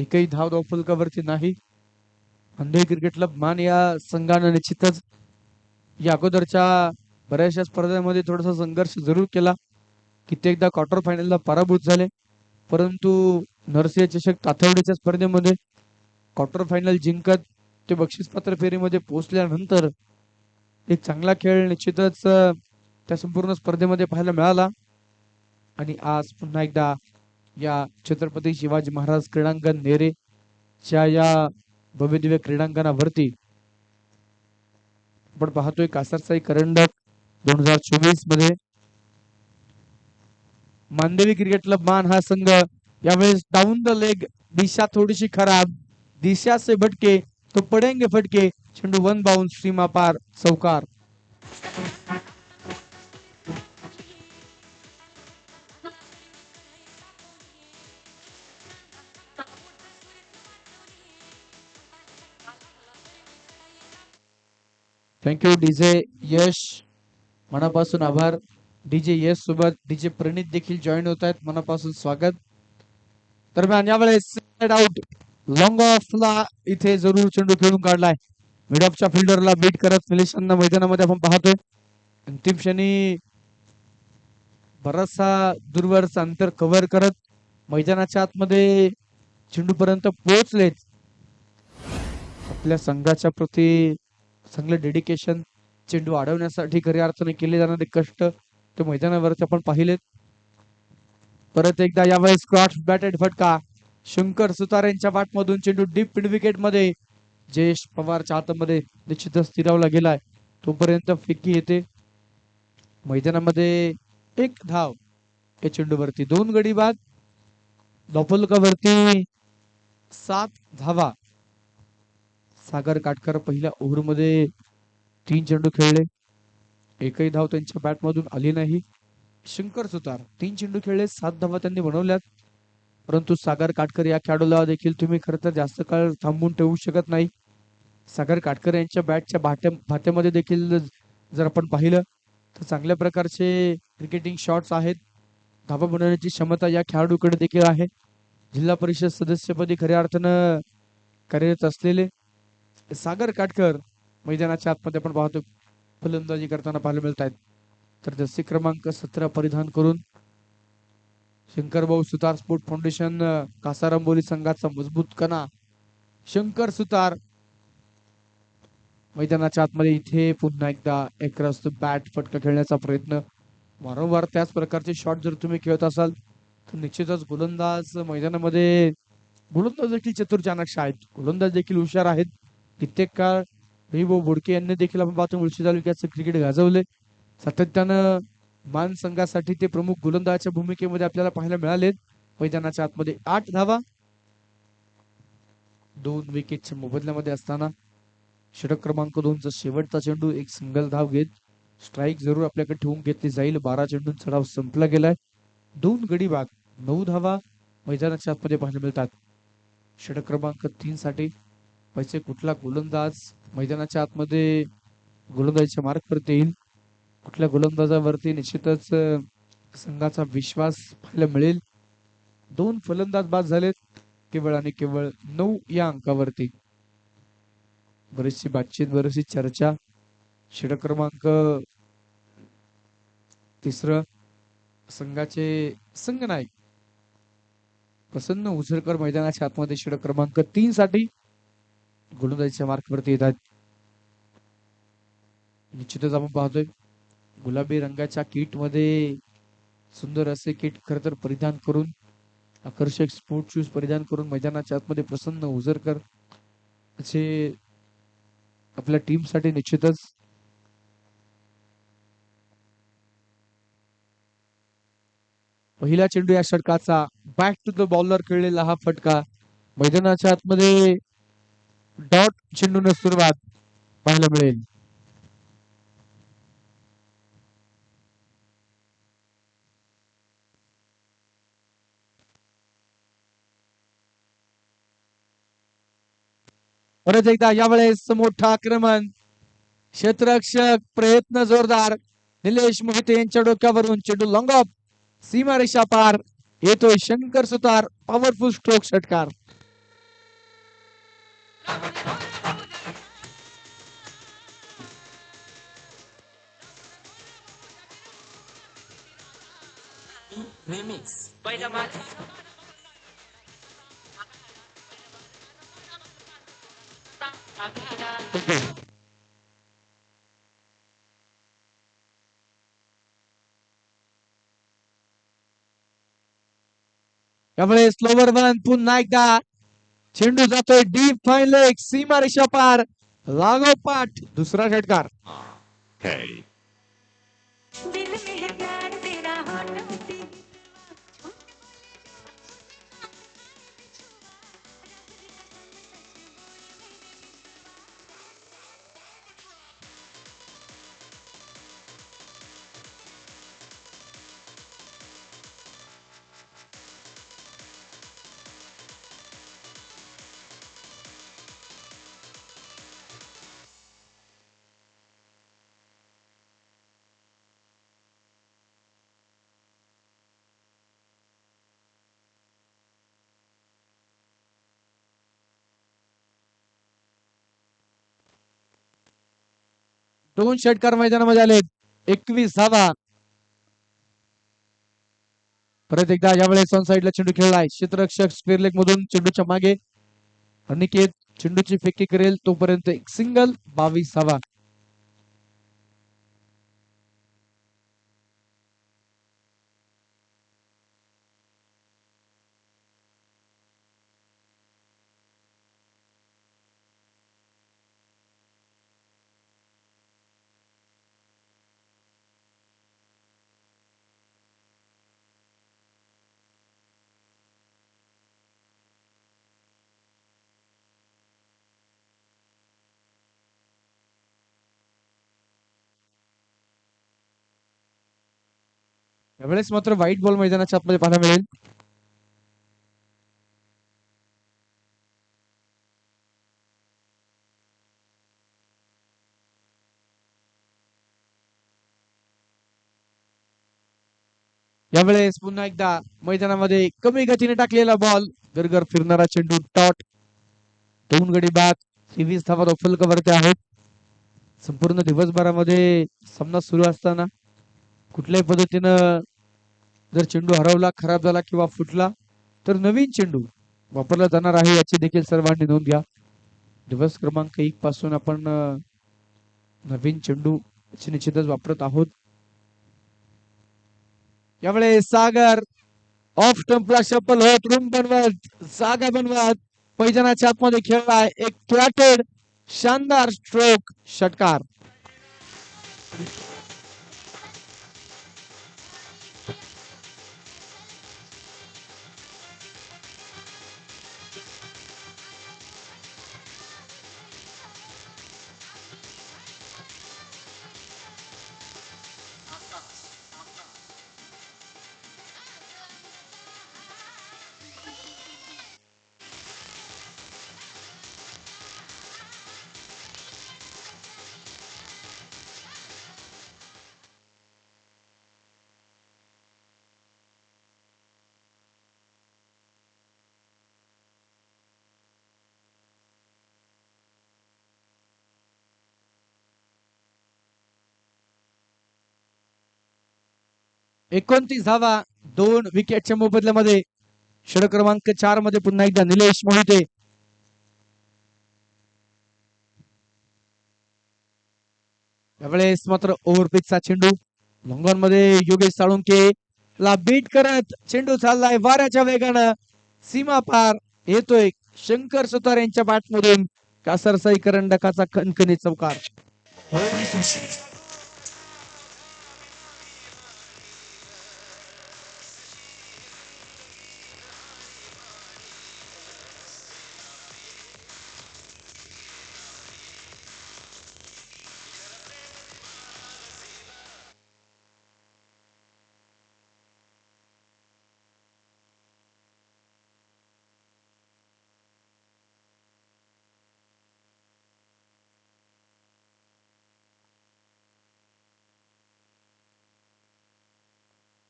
एकही धाव धावफलकावरती नाही. अंधे क्रिकेट क्लब मान या संघानं निश्चितच या अगोदरच्या बऱ्याचशा स्पर्धांमध्ये थोडासा संघर्ष जरूर केला कित्येकदा क्वार्टर फायनलला पराभूत झाले. परंतु नरसिंह चषक तातवडीच्या स्पर्धेमध्ये क्वार्टर फायनल जिंकत ते बक्षीसपत्र फेरीमध्ये पोहोचल्यानंतर एक चांगला खेळ निश्चितच त्या संपूर्ण स्पर्धेमध्ये पाहायला मिळाला. आणि आज पुन्हा एकदा या छत्रपती शिवाजी महाराज क्रीडांगण नेरे च्या या भव्यदिव्य क्रीडांगणावरती आपण पाहतोय कासरसाई करंडक दोन हजार चोवीसमध्ये मानदेवी क्रिकेट क्लब मान हा संघ यावेळेस डाऊन द लेग दिशा थोडीशी खराब. दिशा से भटके तो पडेंगे फटके. चेंडू वन बाउन सीमा पार चौकार. थँक्यू डीजे यश मनापासून आभार. डीजे यश सोबत डीजे प्रणित देखील जॉईन होत आहेत. मनापासून स्वागत. दरम्यान यावेळेस आउट लॉंग ऑफला इथे जरूर चेंडू खेळून काढलाय. मिड ऑफच्या फिल्डरला बीट करत फिलिशांना मैदानामध्ये आपण पाहतोय. अंतिम क्षणी बराचसा दूरवरचा अंतर कव्हर करत मैदानाच्या आतमध्ये चेंडू पर्यंत पोहोचलेत. आपल्या संघाच्या प्रती चांगलं डेडिकेशन चेंडू अडवण्यासाठी खऱ्या अर्थाने केले जाणारे कष्ट ते मैदानावरती आपण पाहिलेत. परत एकदा यावेळेस क्रॉस बॅटेड फटका. शंकर सुतारेंच्या बाटमधून चेंडू डीप मिड विकेटमध्ये जयेश पवारच्या हातामध्ये निश्चितच स्थिरावला गेलाय. तोपर्यंत फिक्की येते. मैदानामध्ये एक धाव. या चेंडूवरती दोन गडी बाद. वरती सात धावा. सागर काटकर पहिल्या ओव्हरमध्ये तीन चेंडू खेळले. एकही धाव त्यांच्या बॅटमधून आली नाही. शंकर सुतार तीन चेंडू खेळले सात धावा त्यांनी बनवल्यात. परंतु सागर काटकर या खेळाडूला देखील तुम्ही खरं तर जास्त काळ थांबून ठेवू शकत नाही. सागर काटकर यांच्या बॅटच्या भाट्या भात्यामध्ये देखील जर आपण पाहिलं तर चांगल्या प्रकारचे क्रिकेटिंग शॉट्स आहेत. धावा बनवण्याची क्षमता या खेळाडूकडे देखील आहे. जिल्हा परिषद सदस्यपदी खऱ्या अर्थानं कार्यरत असलेले सागर काटकर मैदानाच्या आतमध्ये आपण पाहतो फलंदाजी करताना पाहायला मिळत आहेत तर जसे क्रमांक सतरा परिधान करून शंकर भाऊ सुतार स्पोर्ट फाउंडेशन कासारंबोली संघाचा मजबूत कणा शंकर सुतार मैदानाच्या आतमध्ये इथे पुन्हा एकदा एक रस्त बॅट फटका खेळण्याचा प्रयत्न. वारंवार त्याच प्रकारचे शॉट जर तुम्ही खेळत असाल तर निश्चितच गोलंदाज मैदानामध्ये गोलंदाज देखील चतुर्चाणक्ष आहेत. गोलंदाज देखील हुशार आहेत. कित्येक काळ भाऊ बोडके यांनी देखील आपण पाहतो मुळशी तालुक्याचं क्रिकेट गाजवले सातत्यानं मान संघासाठी ते प्रमुख गोलंदाजाच्या भूमिकेमध्ये आपल्याला पाहायला मिळालेत. मैदानाच्या आतमध्ये आठ धावा. दोन विकेटच्या मोबदल्यामध्ये असताना षटक क्रमांक दोनचा शेवटचा चेंडू एक सिंगल धाव घेत स्ट्राईक जरूर आपल्याकडे ठेवून घेतली जाईल. बारा चेंडून चढाव संपला गेलाय. दोन गडी बाद नऊ धावा मैदानाच्या आतमध्ये पाहायला मिळतात. षटक क्रमांक तीन साठी पैसे कुठला गोलंदाज मैदानाच्या आतमध्ये गोलंदाजीच्या मार्गवरती येईल? कुठल्या गोलंदाजावरती निश्चितच संघाचा विश्वास पाहायला मिळेल? दोन फलंदाज बाद झालेत केवळ आणि केवळ नऊ या अंकावरती. बरीचशी बातचीत बरीचशी चर्चा. षटक क्रमांक तिसरं संघाचे संघनायक. प्रसन्न उझरकर मैदानाच्या आतमध्ये षटक क्रमांक तीन साठी गोलंदाजीच्या मार्कवरती येतात. निश्चितच आपण पाहतोय गुलाबी रंगाच्या किटमध्ये सुंदर असे किट खर तर परिधान करून आकर्षक स्पोर्ट शूज परिधान करून मैदानाच्या आतमध्ये प्रसन्न उजरकर असे आपल्या टीमसाठी निश्चितच पहिला चेंडू या षटकाचा बॅक टू द बॉलर खेळलेला हा फटका. मैदानाच्या आतमध्ये डॉट चेंडून सुरुवात पाहायला मिळेल परत एकदा यावेळेस मोठं आक्रमण क्षेत्ररक्षक प्रयत्न जोरदार। निलेश मोहिते यांच्या डोक्यावरून चेंडू लॉंग ऑफ़ सीमारेषा पार। येतोय शंकर सुतार पॉवरफुल स्ट्रोक षटकार रिमिक्स पहिला माझ त्यामुळे स्लोवर वन पुन्हा एकदा चेंडू जातोय डीप फाईन लेग सीमा रेषा पार लागोपाठ दुसरा षटकार. दोन षटकार मैदानामध्ये आले एकवीस धावा. परत एकदा यावेळेस ऑन साईडला चेंडू खेळलाय. क्षेत्ररक्षक स्क्वेअर मधून चेंडूच्या मागे. अनिकेत चेंडूची फेकी करेल. तोपर्यंत एक सिंगल बावीस धावा. यावेळेस मात्र व्हाईट बॉल मैदानाच्या आतमध्ये पाहायला मिळेल. यावेळेस पुन्हा एकदा मैदानामध्ये कमी गतीने टाकलेला बॉल गरगर फिरणारा चेंडू टॉट दोन गडी बाद. तेवीस धावा तो फलकावरती आहेत. संपूर्ण दिवसभरामध्ये सामना सुरू असताना कुठल्याही पद्धतीनं जर चेंडू हरवला खराब झाला किंवा फुटला तर नवीन चेंडू वापरला जाणार आहे याची देखील सर्वांनी नोंद घ्या. दिवस क्रमांक एक पासून आपण नवीन चेंडू निश्चितच वापरत आहोत. यावेळेस सागर ऑफ टम्पला शपल होत रूम बनवत जागा बनवत पैजनाच्या आतमध्ये खेळलाय. एक फ्लॅटेड शानदार स्ट्रोक षटकार. एकोणतीस धावा दोन विकेटच्या मोबदल्यामध्ये षड क्रमांक चारमध्ये पुन्हा एकदा निलेश मोहिते. त्यावेळेस मात्र ओव्हरपिचचा चेंडू. लॉंगॉनमध्ये योगेश साळुंके ला बीट करत चेंडू चाललाय वाऱ्याच्या वेगानं. सीमा पार येतोय शंकर सुतार यांच्या बॅटमधून कासरसाई करंडकाचा कणकणी चौकार.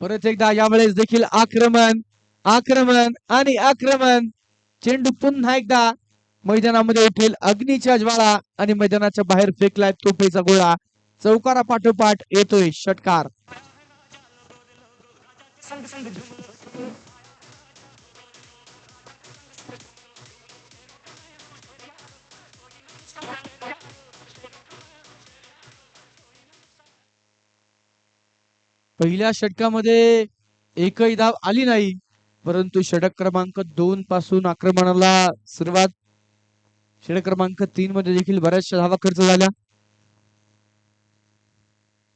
परत एकदा यावेळेस देखील आक्रमण आक्रमण आणि आक्रमण चेंडू पुन्हा एकदा मैदानामध्ये उठेल अग्नीच्या ज्वाळा आणि मैदानाच्या बाहेर फेकलाय तोफेचा गोळा चौकारा पाठोपाठ येतोय षटकार पहिल्या षटकामध्ये एकही धाव आली नाही परंतु षटक क्रमांक दोन पासून आक्रमणाला सुरुवात. षटक क्रमांक तीन मध्ये देखील बऱ्याचशा धावा खर्च झाल्या.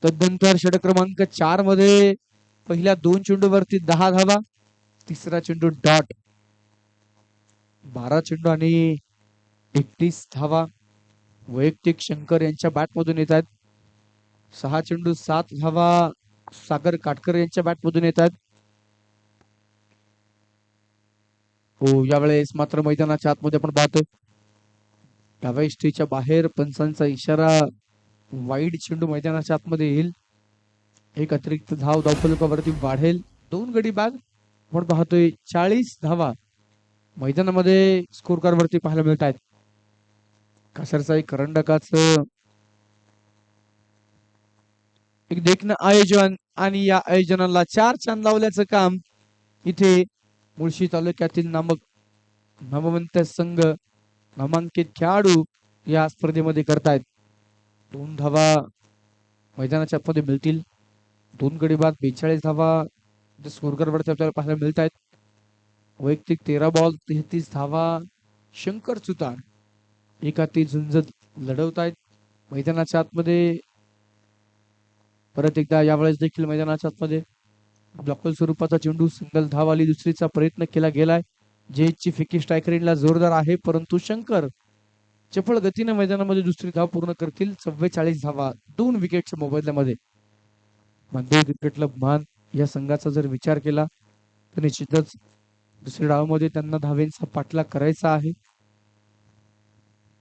तदनंतर षटक क्रमांक चारमध्ये पहिल्या दोन चेंडूवरती दहा धावा तिसरा चेंडू डॉट. बारा चेंडू आणि एकतीस धावा. वैयक्तिक शंकर यांच्या बॅटमधून येत आहेत. सहा चेंडू सात धावा. सागर काटकर यांच्या बॅट मधून येत आहेत हो यावेळेस मात्र मैदानाच्या आतमध्ये आपण पाहतोय. डाव्या इष्टीच्या बाहेर पंचांचा इशारा वाईड चेंडू मैदानाच्या आतमध्ये येईल. एक अतिरिक्त धाव धावफलकावरती वाढेल. दोन गडी बाद आपण पाहतोय चाळीस धावा मैदानामध्ये स्कोर कार्ड वरती पाहायला मिळत आहेत कासरचा एक करंडकाचं एक देखणं आयोजन आणि या आयोजनाला चार चांद लावल्याचं काम इथे मुळशी तालुक्यातील नामक नामवंत संघ नामांकित खेळाडू या स्पर्धेमध्ये करतायत. दोन धावा मैदानाच्या आतमध्ये मिळतील. दोन गडी बाद बेचाळीस धावा स्कोरकरवरती आपल्याला पाहायला मिळत आहेत वैयक्तिक तेरा बॉल तेहतीस धावा शंकर सुतार एकाती झुंजत लढवत आहेत मैदानाच्या आतमध्ये परत एकदा यावेळेस देखील मैदानाच्या आतमध्ये ब्लॉकल स्वरूपाचा चेंडू सिंगल धाव आली दुसरीचा प्रयत्न केला गेलाय. जेची फिकी स्ट्रायकरिंगला जोरदार आहे परंतु शंकर चपळ गतीने मैदानामध्ये दुसरी धाव पूर्ण करतील. चव्वेचाळीस धावा दोन विकेटच्या मोबदल्यामध्ये मानदेव क्रिकेट क्लब मान या संघाचा जर विचार केला तर निश्चितच दुसऱ्या डावामध्ये त्यांना धावेंचा पाठलाग करायचा आहे.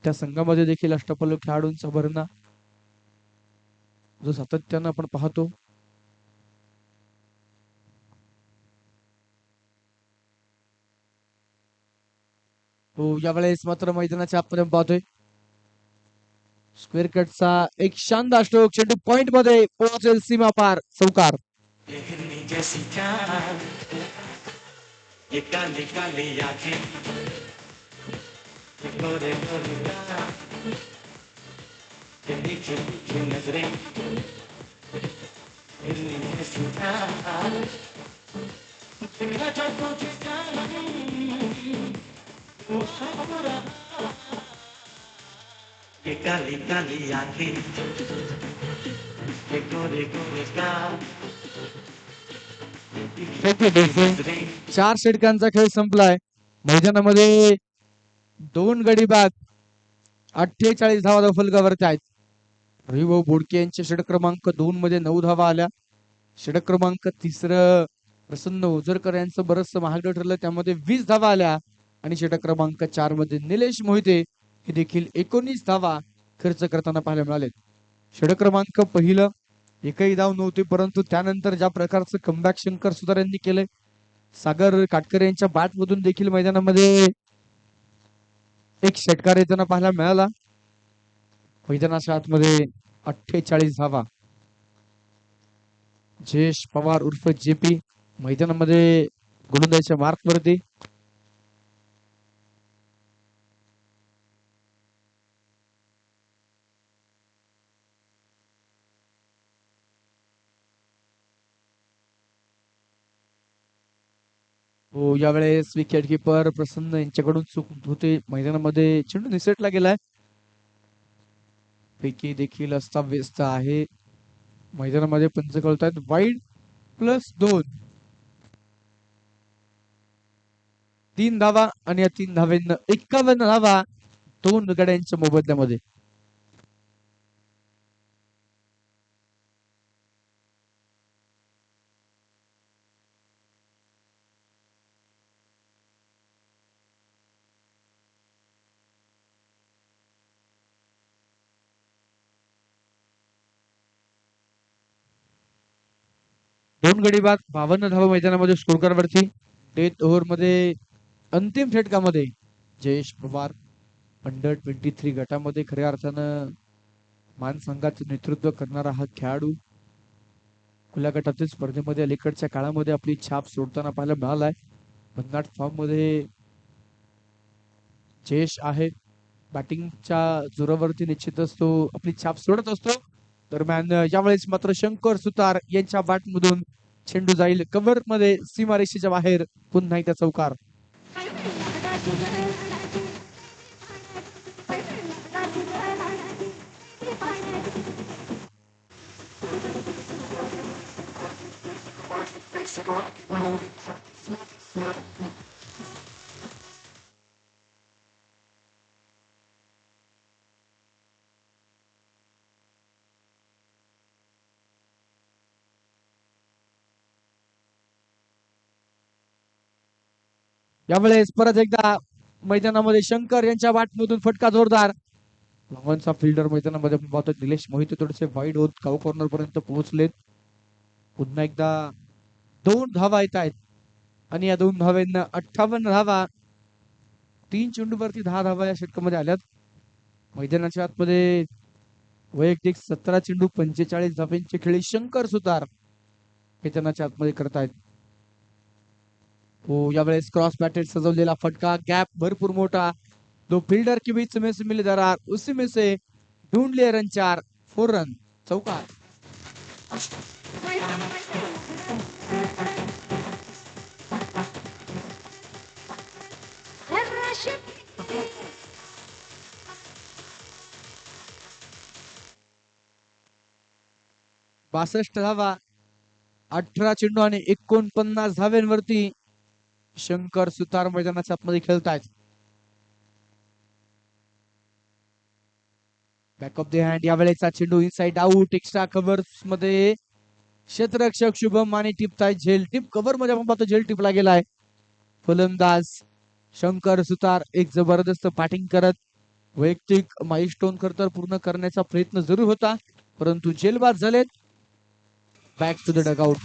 त्या संघामध्ये देखील अष्टपल्लू खेळाडूंचा भरणा जो सातत्यानं आपण पाहतो हो यावेळेस मात्र मैदानाच्या आतपर्यंत पाहतोय. स्क्वेअर कटचा एक शानदार स्ट्रोक चेंडू पॉइंटमध्ये पोहोचेल सीमा पार चौकार हिरनी जैसी चाल ये काली काली आंखें ये गोरे गोरे गाल ये नीचे नीचे नजरें हिरनी जैसी चाल दिखा जो तुझे वो है बुरा ये काली काली आंखें ये गोरे गोरे गाल चार षटकांचा खेळ संपलाय. मैदानामध्ये दोन गडी बाद. अठ्ठेचाळीस धावा धाव फलकावरती आहेत रविभाऊ बोडके यांच्या षटक क्रमांक दोन मध्ये नऊ धावा आल्या. षटक क्रमांक तिसरं प्रसन्न ओझरकर यांचं बरंच महागडं ठरलं. त्यामध्ये वीस धावा आल्या आणि षटक क्रमांक चारमध्ये निलेश मोहिते हे देखील एकोणीस धावा खर्च करताना पाहायला मिळाले षटक क्रमांक पहिलं एकही धाव नव्हते परंतु त्यानंतर ज्या प्रकारचं कमबॅक शंकर सुतार यांनी केलंय सागर काटकर यांच्या बॅटमधून देखील मैदानामध्ये एक षटकार येताना पाहायला मिळाला. मैदानाच्या आतमध्ये अठ्ठेचाळीस धावा जयेश पवार उर्फ जेपी मैदानामध्ये गोलंदाजीच्या मार्क वरती. हो यावेळेस विकेट किपर प्रसन्न यांच्याकडून चूक होते. मैदानामध्ये चेंडू निसटला गेलाय. पैकी देखील अस्ताव्यस्त आहे. मैदानामध्ये पंच कळतायत वाईड प्लस दोन. तीन धावा आणि या तीन धावेंना एक्कावन्न धावा दोन गड्यांच्या मोबदल्यामध्ये. दोन गडी बाद बावन्न धावा मैदानामध्ये स्कोरकारवरती डेथ ओव्हरमध्ये अंतिम षटकामध्ये Jayesh Pawar under twenty three गटामध्ये खऱ्या अर्थानं मान संघाचं नेतृत्व करणारा हा खेळाडू. खुल्या गटातील स्पर्धेमध्ये अलीकडच्या काळामध्ये आपली छाप सोडताना पाहायला मिळालाय. भन्नाट फॉर्ममध्ये जयेश आहे. बॅटिंगच्या जोरावरती निश्चितच तो आपली छाप सोडत असतो. दरम्यान यावेळेस मात्र शंकर सुतार यांच्या बॅटमधून चेंडू जाईल. कव्हरमध्ये सीमारेषेच्या बाहेर पुन्हा एकदा चौकार. यावेळेस परत एकदा मैदानामध्ये शंकर यांच्या वाटमधून फटका जोरदार. लॉंगॉनचा फिल्डर मैदानामध्ये आपण पाहतो निलेश मोहिते थोडेसे वाईड होत काऊ कॉर्नर पर्यंत पोहोचलेत. पुन्हा एकदा दोन धावा येत आहेत. आणि या दोन धाव्यांना अठ्ठावन्न धावा तीन चेंडूवरती दहा धावा या षटकामध्ये आल्यात. मैदानाच्या आतमध्ये वैयक्तिक सतरा चेंडू पंचेचाळीस धाव्यांचे खेळी शंकर सुतार मैदानाच्या आतमध्ये करतायत. हो, यावेळेस क्रॉस बॅटेड सजवलेला फटका गॅप भरपूर मोठा. दो फिल्डर के बीच में से मिले दरार उसी में से ढूंढ रन चार फोर रन चौकार. बासष्ट धावा अठरा चेंडू आणि एकोणपन्नास धाव्यांवरती शंकर सुतार मैदानाच्या आतमध्ये खेळतायत. बॅक ऑफ द हँड या वेळेचा चेंडू इनसाइड आउट एक्स्ट्रा कव्हरमध्ये क्षेत्ररक्षक शुभम आणि टिपताय झेल. टिप कव्हरमध्ये आपण पाहतो झेल टिपला गेलाय. फलंदाज शंकर सुतार एक जबरदस्त बॅटिंग करत वैयक्तिक माइलस्टोन तर पूर्ण करण्याचा प्रयत्न जरूर होता परंतु जेलबाद झालेत. Back to the dugout